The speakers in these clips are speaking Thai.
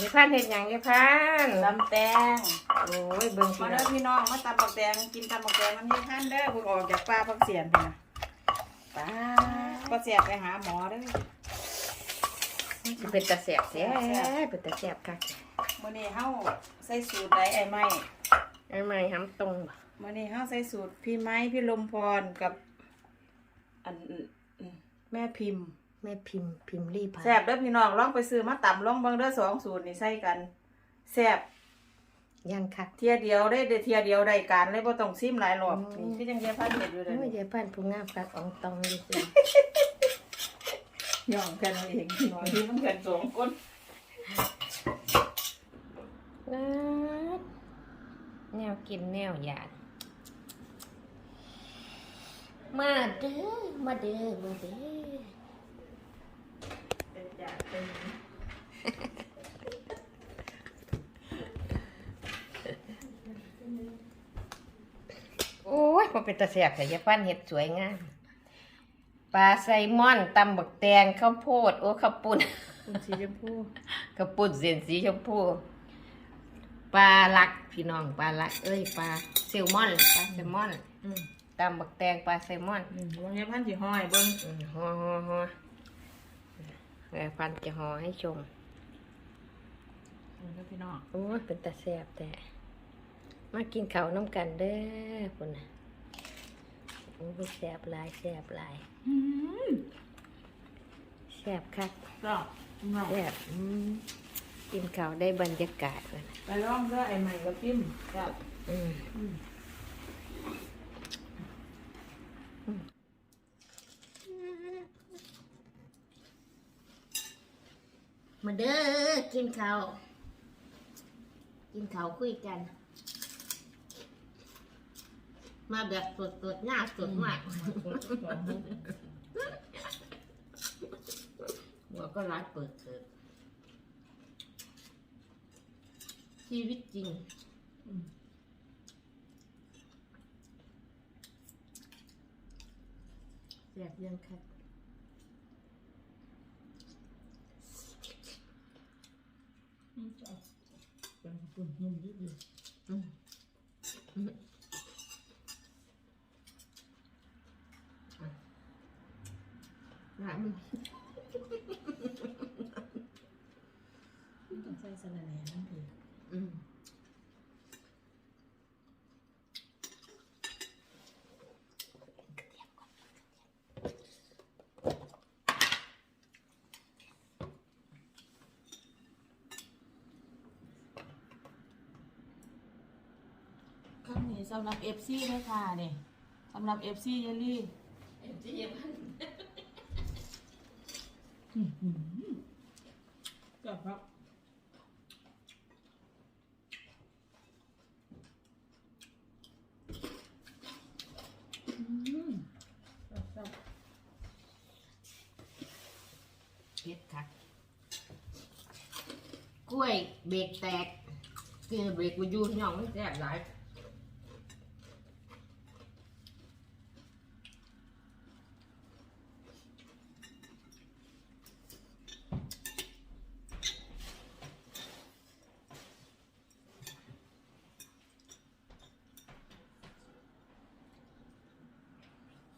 ยายพันเห็ดหยังยายพันตำแตงโอ้ยเบิ่งมาพี่เด้น้อองพี่น้องมาตำบักแตงกินตำบักแตงมันมีท่านเด้อเพิ่งออกจากป้าพักเสียนไปนะป้าป้าเสียไปหาหมอเด้อสิเป็นตาแสบแสบเป็นตาแสบคักมื้อนี้เฮาใส่สูตรใดไอ้ไม้ไอ้ไม้หำตรงบ่มื้อนี้เฮาใส่สูตรพี่ไม้พี่ลมพรกับ อันแม่พิมพ์ แม่พิมพ์พิมพ์รีพายแซ่บเด้อพี่น้องลองไปซื้อมาตำลองเบิ่งเด้อสองสูตรนี่ใส่กันแซ่บยังคักเทียเดียวได้เด้อเทียเดียวได้การเลยบ่ต้องซิมหลายรอบอืมนี่คือจังเดียวพันเฮ็ดอยู่เด้อโอ้ยนี่ยายพันผู้งามคักอองตองดีสิย่องกันเอาเองพี่น้องพี่น้องกันสองคนนัดแนวกินแนวหยาดมาเด้อมาเด้อมาเด้อ เป็นจานเป็น โอ้ยพอเป็นตาแสบแต่ยายพันเห็ดสวยงามปลาไซลมอนตำบักแตงข้าวโพด โอ้ข้าวปุ้นคุณสีชมพูกระปุนเส้นสีชมพูปลาลักพี่น้องปลาลัก เอ้ยปลาแซลมอนปลาแซลมอนอืมตำบักแตงปลาแซลมอนอืมวงเงี้ยพันสีห้อยเบิ้งอืมห่อห่อห่อ แม่พันจะห่อให้ชมนี่ก็พี่น้องโอ้ยเป็นตาแสบแต่ มากินข้าวน้ำกันเด้อคุณน่ะโอ้ยแสบหลายแสบหลายอืมแสบคักก็พี่น้องแสบอืมกินข้าวได้บรรยากาศเลยไปลองเด้อไอ้ใหม่กับพิมพ์จ้ะอืมอืม มาเด้อกินข้าวกินข้าวคุยกัน มาแบบสดสดหน้าสดมากหัวก็ร้านเปิดเถิดชีวิตจริงแสบยังคัด อืมจ้ะเป็นปุ่น นุ่มดีดีอืมอืมร้านมัน ต้องใส่สะระแหน่นั่นเอง อืม ข้างนี้ สำหรับเอฟซีเลยค่ะนี่สำหรับเอฟซีเยลลี่กับครับอืมครับเผ็ดคักกล้วยเบรกแตกกินเบรกมาอยู่ย่องไม่แซ่บหลาย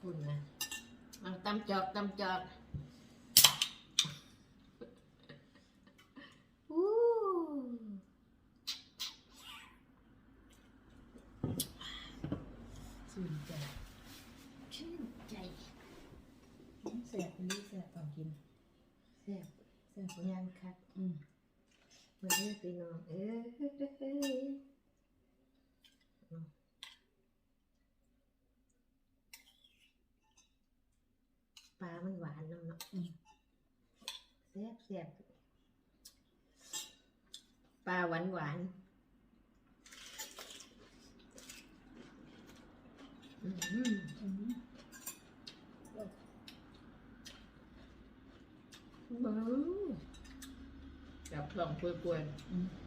คุณนะมันตำจอกตำจอกอู้ชื่นใจชื่นใจแสบนี่แสบตอนกินแซ่บแสบงานคักอืมมาเรียกพี่น้องเอ้ย ปลามันหวานเนาะเนาะอืมแซ่บแซ่บปลาหวานหวานอืมอืมบ้าจับสองกล้วยอืมๆ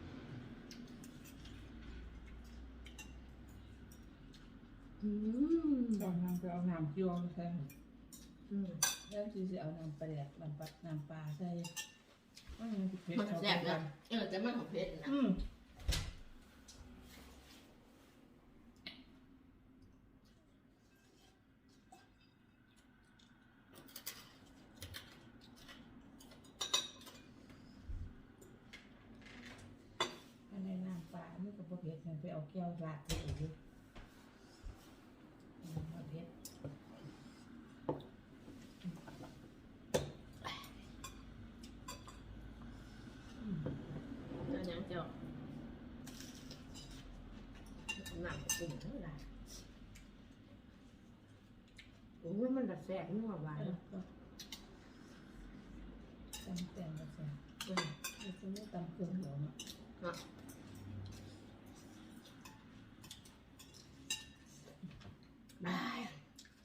อืมตอนนั้นไปเอาน้ำเจียวมาใส่อืมแล้วจีจะเอาน้ำปลาแดกน้ำปลาน้ำปลาใส่อืมเผ็ดมันเข้าแซ่บกันะนเออแต่มันของเผ็ดนะอืมอันในน้ำปลานี่ก็บ่เผ็ดมันไปเอาแก้วราดไปอีกอยู่อืมบ่เผ็ด เจ้าหยังเจ้าหนักกลุ่มเท่าไหร่โอ้ยมันแบบแซ่บนัวหวานแล้วก็ตำแต่งกระแสอืมนี่คือไม่ตำเครื่องหัวเนาะเนาะอ้าย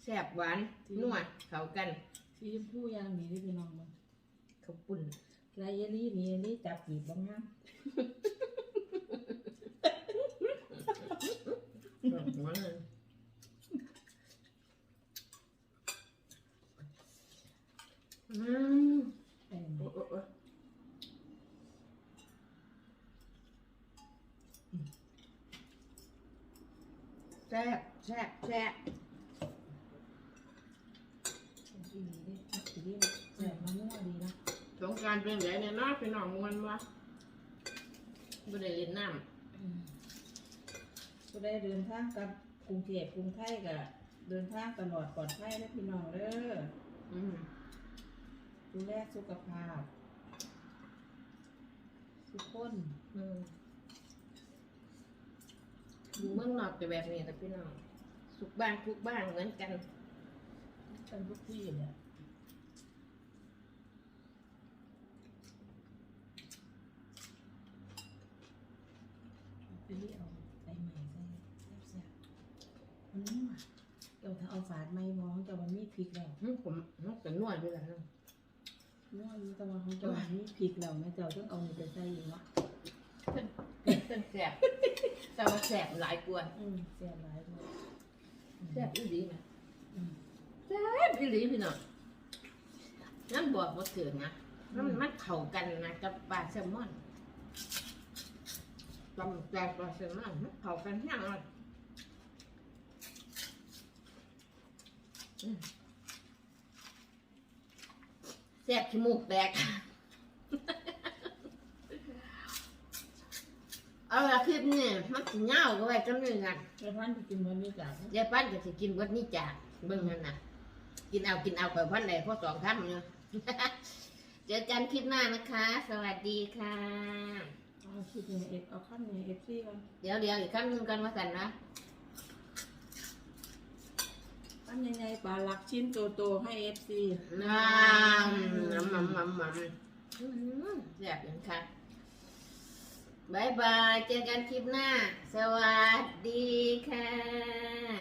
แซ่บหวานนัวเข้ากัน สีชมพูอย่างนี้ที่พี่น้องมันข้าวปุ้น ลายเยลี่นี่เยลี่จับจีบบ้างงามหัวเลยอืมแต่งโอ้โอ้โอ้แซ่บแซ่บแซ่บสีนี้ดิสีนี้แซ่บมะม่วงดีนะ สงกรารเป็นไงเนี่ยเนาะพี่น้องมวนวะไม่ได้เล่นน้ก็ได้เดินทางกับกรุงเทพกรุงไทยก็เดินทางตลอดปลอดภัยนะพี่น้องเด้อำอืมดูแลสุขภาพ ทุกคนอืมอยู่เมืองนอกจะแบบนี้แต่พี่น้องสุขบ้างทุกบ้างเหมือนกันกันทุกที่เนี่ย ไปเรียกเอาใส่ใหม่ใส่แซ่บๆมันนัวเดี๋ยวถ้าเอาฝาดไม่มองจะวันนี้พริกแล้วอืมผมมันจะนวดด้วยกันเนาะนัวนี้แต่ว่าของจะวันนี้พริกแล้วแม่เจ้าต้องเอานี่ไปใส่อีกเนาะเป็นแสบแต่ว่าแสบหลายกวนอืมเสียหลายเลยแสบอีหลีไหมอืมแสบอีหลีพี่น้องนั่นบอกว่าเกิดนะมันมันเข้ากันนะกับปลาแซลมอน ตำแจกปลาแซลมอนมันเข้ากันแห้งเลยอืมแสบขี้มูกแตกเอาละคลิปนี่มันสิเหงาก็ไว้จำนึงกันแล้วพันที่กินวันนี้จากยายปั้นก็สิกินเบิดนี้จากเบิ่งนั่นน่ะ กินเอากินเอาไปพันใดพอสองคำเนาะเจอกันคลิปหน้านะคะ สวัสดีค่ะ เอาคิดเนี่ยเอฟเอาขั้นเนี่ยเอฟซีกันเดี๋ยวเดี๋ยวอีกคำหนึงกันว่ากันนะขั้นยังไงปลาลักชิ้นโตๆให้เอฟซีน้ำน้ำมันมันมันแซ่บอย่างค่ะบายบาย เจอกันคลิปหน้า สวัสดีค่ะ